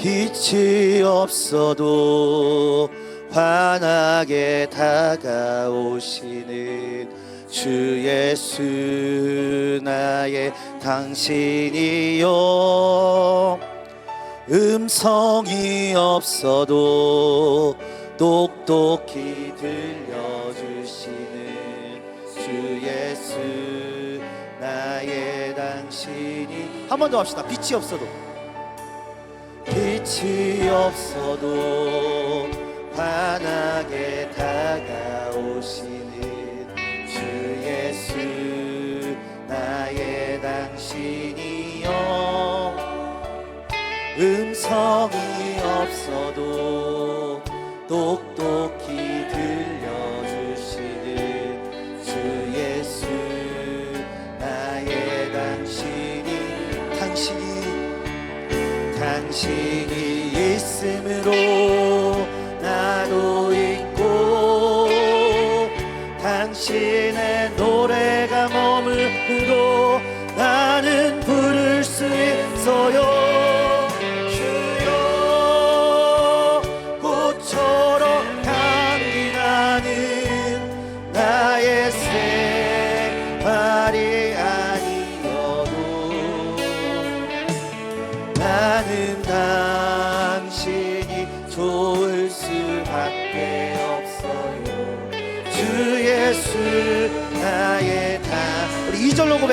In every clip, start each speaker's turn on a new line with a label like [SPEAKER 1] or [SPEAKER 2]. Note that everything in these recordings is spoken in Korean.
[SPEAKER 1] 빛이 없어도 환하게 다가오시는 주 예수 나의 당신이요. 음성이 없어도 똑똑히 들려주시는 주 예수 나의 당신이 한 번 더 합시다. 빛이 없어도 빛이 없어도 환하게 다가오시는 주 예수 나의 당신이요 음성이 없어도 똑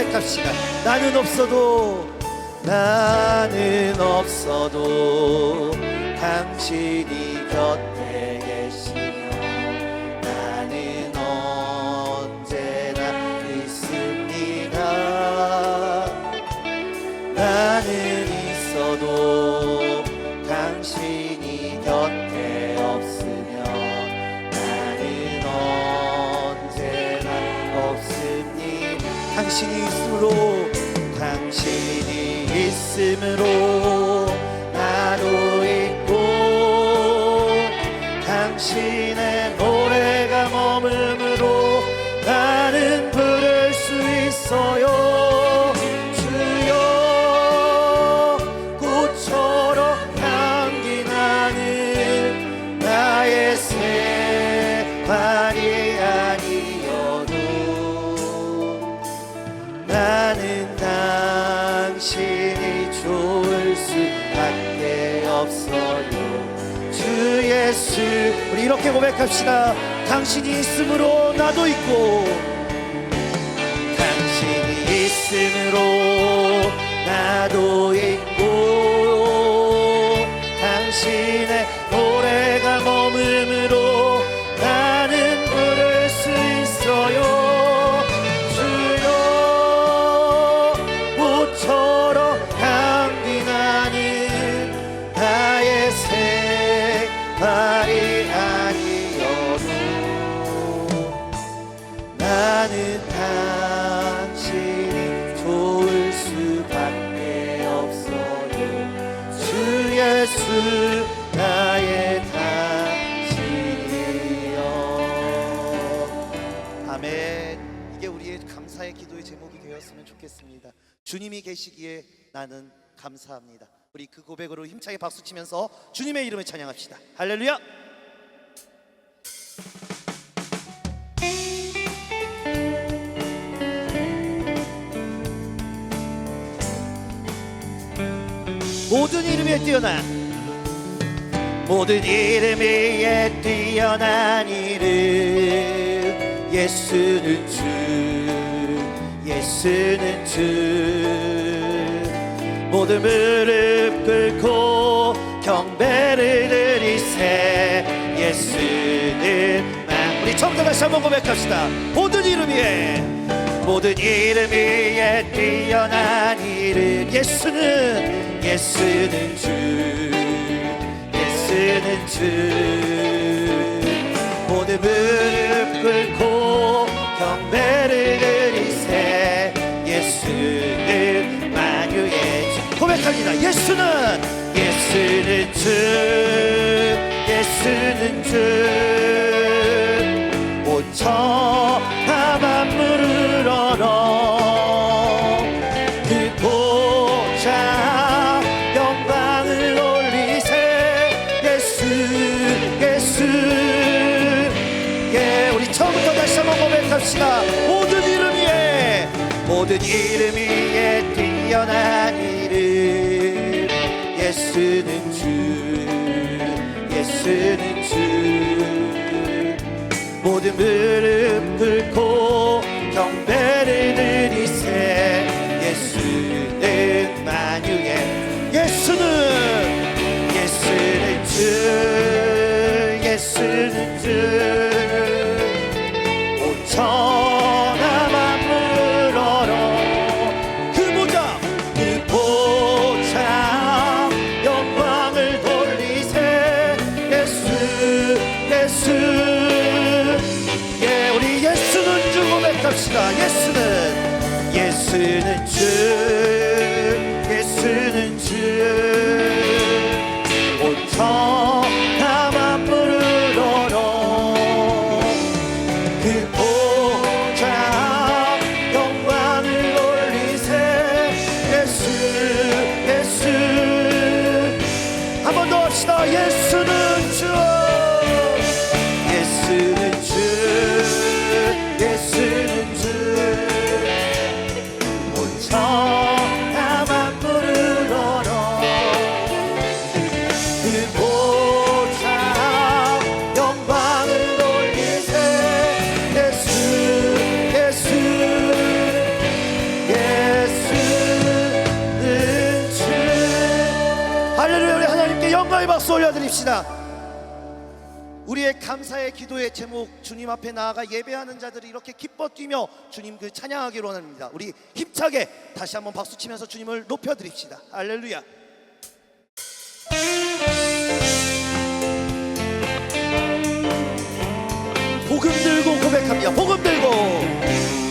[SPEAKER 1] 고백합시다. 나는 없어도 나는 없어도 당신이 곁에 계시며 나는 언제나 있습니다. 나는 있어도 당신이 있으므로 당신이 있으므로 고백합시다. 당신이 있으므로 나도 있고 당신이 있으므로 나도 있고 나는 당신이 좋을 수밖에 없어요. 주 예수 나의 당신이요 아멘. 이게 우리의 감사의 기도의 제목이 되었으면 좋겠습니다. 주님이 계시기에 나는 감사합니다. 우리 그 고백으로 힘차게 박수 치면서 주님의 이름을 찬양합시다. 할렐루야 모든 이름 위에 뛰어난 모든 이름 위에 뛰어난 이름. 예수는 주 예수는 주. 모든 무릎 꿇고 경배를 드리세. 예수는 나. 우리 처음부터 다시 한번 고백합시다. 모든 이름 위에 모든 이름 위에 뛰어난 이름 예수는 예수는 주 예수는 주. 모든 무릎 꿇고 경배를 드리세 예수는 만유의 주. 고백합니다. 예수는 예수는 주 예수는 주. 온천 예수. 예 우리 처음부터 다시 한번 고백합시다. 모든 이름 위에 모든 이름 위에 뛰어난 이름. 예수는 주 예수는 주. 모든 무릎 꿇고 경배를 드리세 예수는 만유의 예수는 예수는 주. 만물 얼어 그 보좌 그 보좌 영광을 돌리세 예수 예수 예 우리 예수는 주 고백합시다 예수는 예수는 주 할렐루야 우리 하나님께 영광의 박수 올려드립시다. 우리의 감사의 기도의 제목 주님 앞에 나아가 예배하는 자들이 이렇게 기뻐 뛰며 주님 그 찬양하기로 원합니다. 우리 힘차게 다시 한번 박수 치면서 주님을 높여드립시다. 할렐루야. 복음 들고 고백합니다. 복음 들고.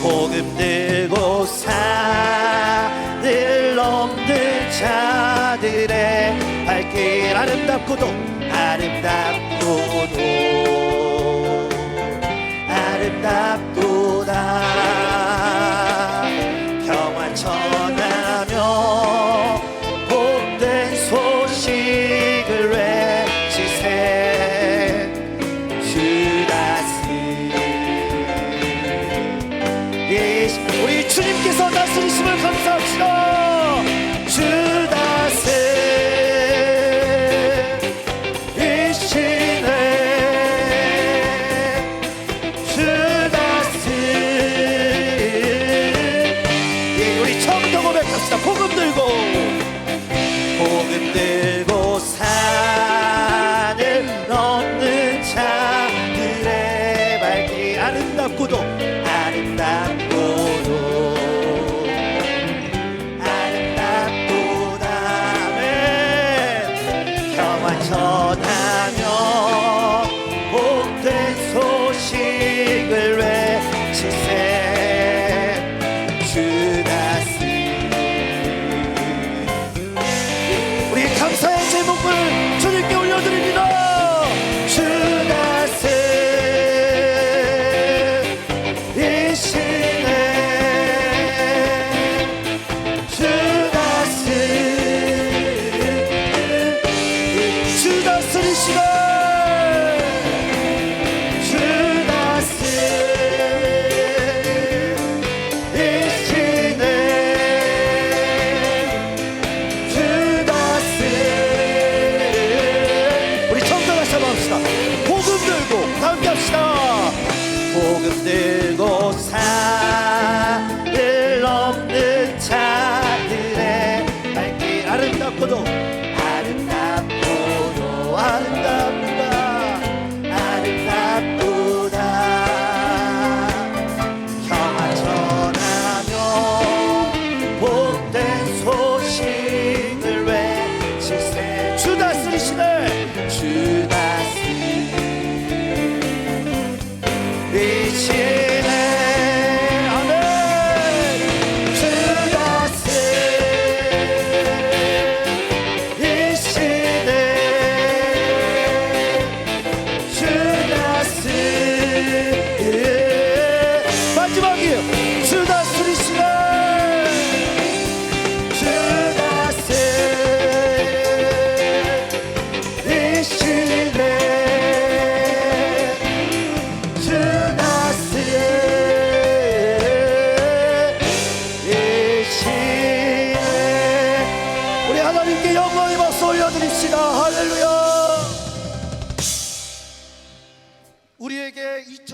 [SPEAKER 1] 복음 들고 산 아름답고도 아름답고도 주님께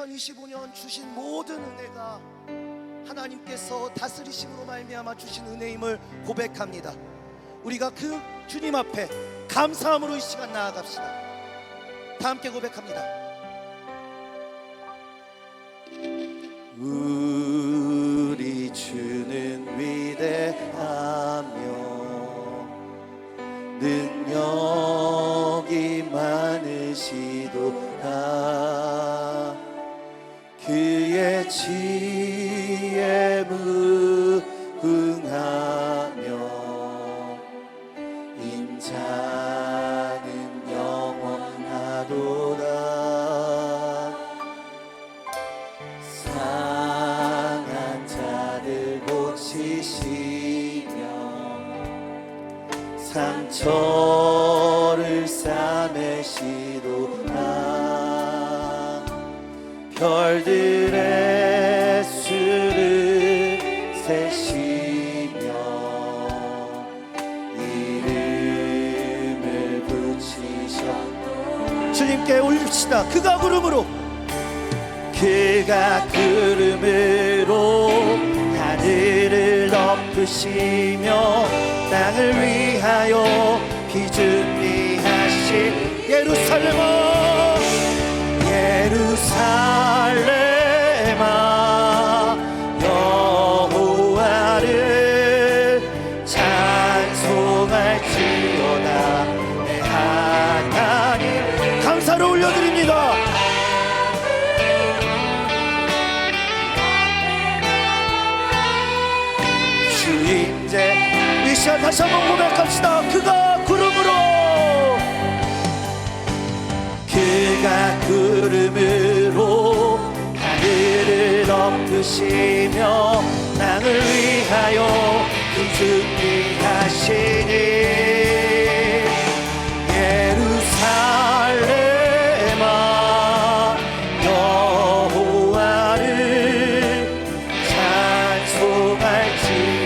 [SPEAKER 1] 2025년 주신 모든 은혜가 하나님께서 다스리심으로 말미암아 주신 은혜임을 고백합니다. 우리가 그 주님 앞에 감사함으로 이 시간 나아갑시다. 다 함께 고백합니다. 우리 주는 위대 올립시다. 그가 부름으로. 그가 구름으로 하늘을 덮으시며 땅을 위하여 비준비하신 예루살렘아 다시 한번 고백합시다. 그가 구름으로. 그가 구름으로 하늘을 덮으시며 땅을 위하여 준비하시니 예루살렘아 여호와를 찬송할지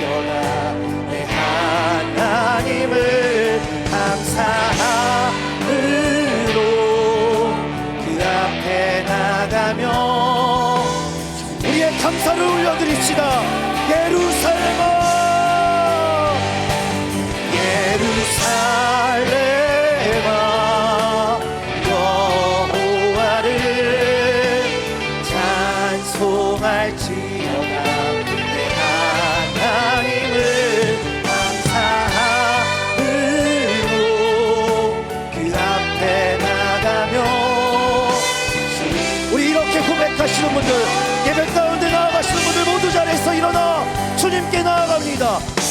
[SPEAKER 1] 할지어다 내 하나님을 감사함으로 그 앞에 나가며 우리 이렇게 고백하시는 분들 예배 가운데 나아가시는 분들 모두 자리에서 일어나 주님께 나아갑니다